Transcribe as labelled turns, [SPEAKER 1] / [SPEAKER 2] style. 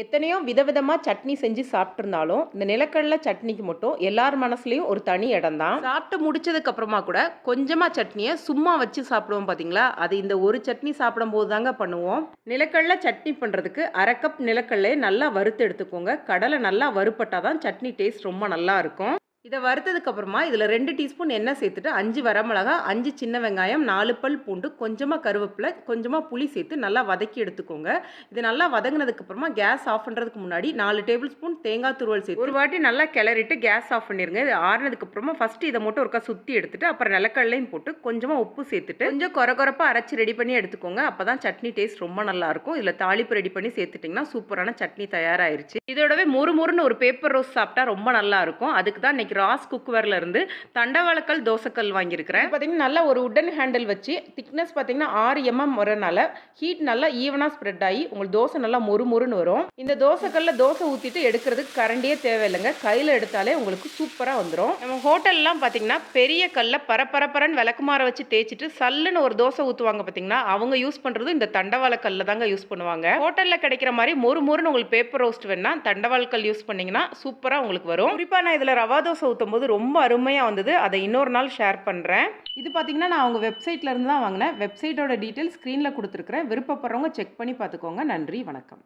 [SPEAKER 1] எத்தனையோ விதவிதமாக சட்னி செஞ்சு சாப்பிட்ருந்தாலும் இந்த நிலக்கடலை சட்னிக்கு மட்டும் எல்லார் மனசுலையும் ஒரு தனி இடம் தான். சாப்பிட்டு முடிச்சதுக்கு அப்புறமா கூட கொஞ்சமாக சட்னியை சும்மா வச்சு சாப்பிடுவோம் பார்த்தீங்களா அது இந்த ஒரு சட்னி சாப்பிடும்போது தாங்க பண்ணுவோம். நிலக்கடலை சட்னி பண்ணுறதுக்கு அரை கப் நிலக்கடலையை நல்லா வறுத்து எடுத்துக்கோங்க. கடலை நல்லா வறுப்பட்டால் தான் சட்னி டேஸ்ட் ரொம்ப நல்லா இருக்கும். இதை வறுத்ததுக்கு அப்புறமா இதில் ரெண்டு டீஸ்பூன் எண்ணெய் சேர்த்துட்டு அஞ்சு வரமிளகா அஞ்சு சின்ன வெங்காயம் நாலு பல் பூண்டு கொஞ்சமாக கருவேப்பிலை கொஞ்சமாக புளி சேர்த்து நல்லா வதக்கி எடுத்துக்கோங்க. இது நல்லா வதங்கினதுக்கு அப்புறமா கேஸ் ஆஃப் பண்ணுறதுக்கு முன்னாடி நாலு டேபிள் ஸ்பூன் தேங்காய் துருவல் சேர்த்து ஒரு வாட்டி நல்லா கிளறிட்டு கேஸ் ஆஃப் பண்ணிடுங்க இது ஆறுனதுக்கு அப்புறமா ஃபஸ்ட்டு இதை மட்டும் ஒருக்கா சுற்றி எடுத்துட்டு அப்புறம் நிலக்கடலையும் போட்டு கொஞ்சமாக உப்பு சேர்த்துட்டு கொஞ்சம் குறை குறைப்பாக அரைச்சி ரெடி பண்ணி எடுத்துக்கோங்க. அப்போ தான் சட்னி டேஸ்ட் ரொம்ப நல்லாயிருக்கும் இதில் தாளிப்பு ரெடி பண்ணி சேர்த்துட்டிங்கன்னா சூப்பரான சட்னி தயாராகிருச்சு இதோடவே முறு முறுன்னு ஒரு பேப்பர் ரோஸ் சாப்பிட்டா ரொம்ப நல்லாயிருக்கும் அதுக்கு தான் நாளைக்கு ராஸ் குக்வேர்ல இருந்து தண்டவாளக்கல் தோசைக்கல் வாங்கியிருக்கிறேன். பார்த்தீங்கன்னா நல்லா ஒரு உடன் ஹேண்டில் வச்சு திக்னஸ் பார்த்தீங்கன்னா ஆறு எம்எம் வரனால ஹீட் நல்லா ஈவனாக ஸ்ப்ரெட் ஆகி உங்களுக்கு தோசை நல்லா மொறு மொறுன்னு வரும். இந்த தோசைக்கல்ல தோசை ஊற்றிட்டு எடுக்கிறதுக்கு கரண்டியே தேவையில்லைங்க. கையில் எடுத்தாலே உங்களுக்கு சூப்பராக வந்துடும் நம்ம ஹோட்டல்லாம் பார்த்தீங்கன்னா பெரிய கல்ல பரபரப்பரன்னு விளக்குமாற வச்சு தேய்ச்சிட்டு சல்லுன்னு ஒரு தோசை ஊற்றுவாங்க பார்த்தீங்கன்னா அவங்க யூஸ் பண்ணுறது இந்த தண்டவாளக்கல்ல தாங்க யூஸ் பண்ணுவாங்க. ஹோட்டலில் கிடைக்கிற மாதிரி மொறு மொறுன்னு உங்களுக்கு பேப்பர் ரோஸ்ட் வேணா தண்டவாளக்கல் யூஸ் பண்ணீங்கன்னா சூப்பராக உங்களுக்கு வரும். குறிப்பாக நான் இதில் ரவா தோசை ஊற்றும் போது ரொம்ப அருமையாக வந்தது. அதை இன்னொரு நாள் ஷேர் பண்ணுறேன் இது பார்த்திங்கன்னா நான் அவங்க வெப்சைட்ல இருந்து தான் வாங்கினேன். வெப்சைட்டோட டீட்டெயில் ஸ்க்ரீனில் கொடுத்துருக்குறேன். விருப்பப்படுறவங்க செக் பண்ணி பார்த்துக்கோங்க. நன்றி வணக்கம்.